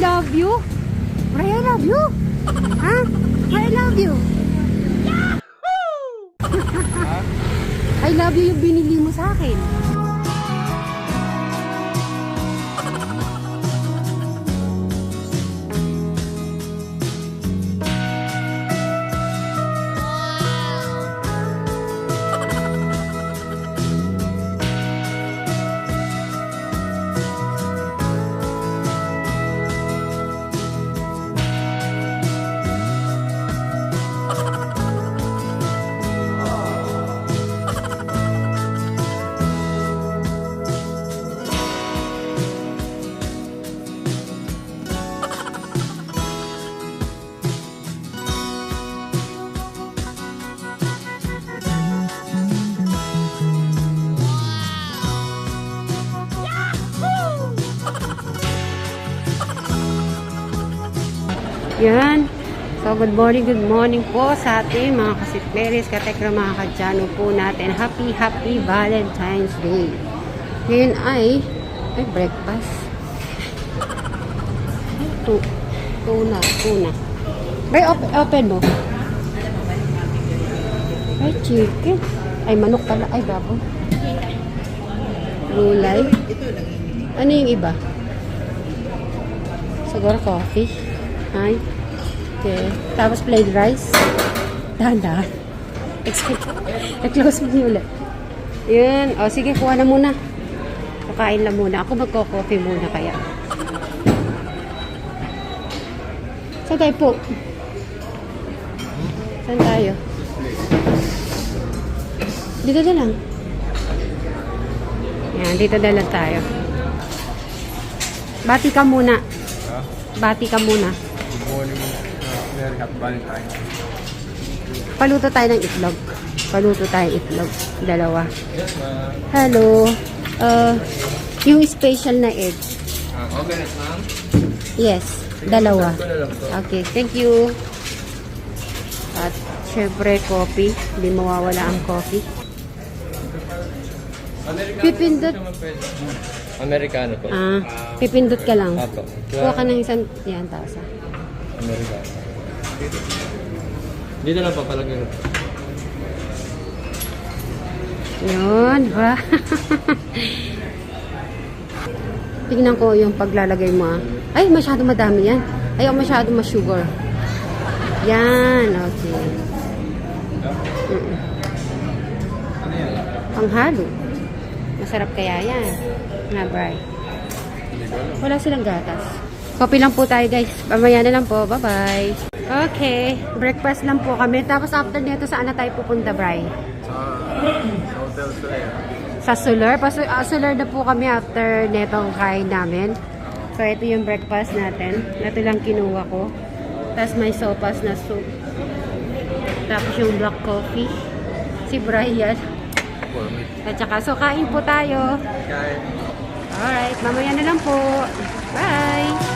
love you. Bray, I love you. Ha? I love you. I love you yung binili mo sa akin. Yan. So, good morning, good morning po sa ating mga kasitleris, katekra mga kadyano po natin. Happy, happy Valentine's Day. Ngayon ay, ay, breakfast. Tu, tuna, tuna. Bay, open, open mo. Ay, chicken. Ay, manok pala. Ay, baboy. Gulay. Ano yung iba? Siguro coffee. Ay. Okay. Tapos plain rice. Dahan-dahan. Excuse I-close mo ulit. Yun. O, sige, kuha na muna. Kakain lang muna. Ako magko-coffee muna kaya. Saan tayo po? Saan tayo? Dito na lang. Yan, dito na lang tayo. Bati ka muna. Bati ka muna. Morning, uh, Merry Happy Valentine. Paluto tayo ng itlog. Paluto tayo ng itlog. Dalawa. Yes, ma'am. Hello. Uh, yung special na egg. Uh, okay, ma'am. Yes. Dalawa. Okay, thank you. At syempre, coffee. Hindi mawawala ang coffee. Americano Pipindot. Americano po. Ah, pipindot ka lang. Apo. Kuha ka ng isang, yan, tasa. Americano. Dito lang papalagay. Yun, ba? Tingnan ko yung paglalagay mo ah. Ay, masyado madami yan. Ayaw masyado ma-sugar. Yan, okay. Ano yan? Panghalo. Masarap kaya yan. Na, Bri. Wala silang gatas. Kopi lang po tayo guys. Mamaya na lang po. Bye-bye. Okay. Breakfast lang po kami. Tapos after nito, saan na tayo pupunta, Bri? Sa, sa hotel yan. Sa Solar. Paso, ah, Solar na po kami after netong kain namin. So, ito yung breakfast natin. Ito lang kinuha ko. Tapos may sopas na soup. Tapos yung black coffee. Si Brian. At saka, so kain po tayo. Kahit Alright, mamaya na lang po. Bye!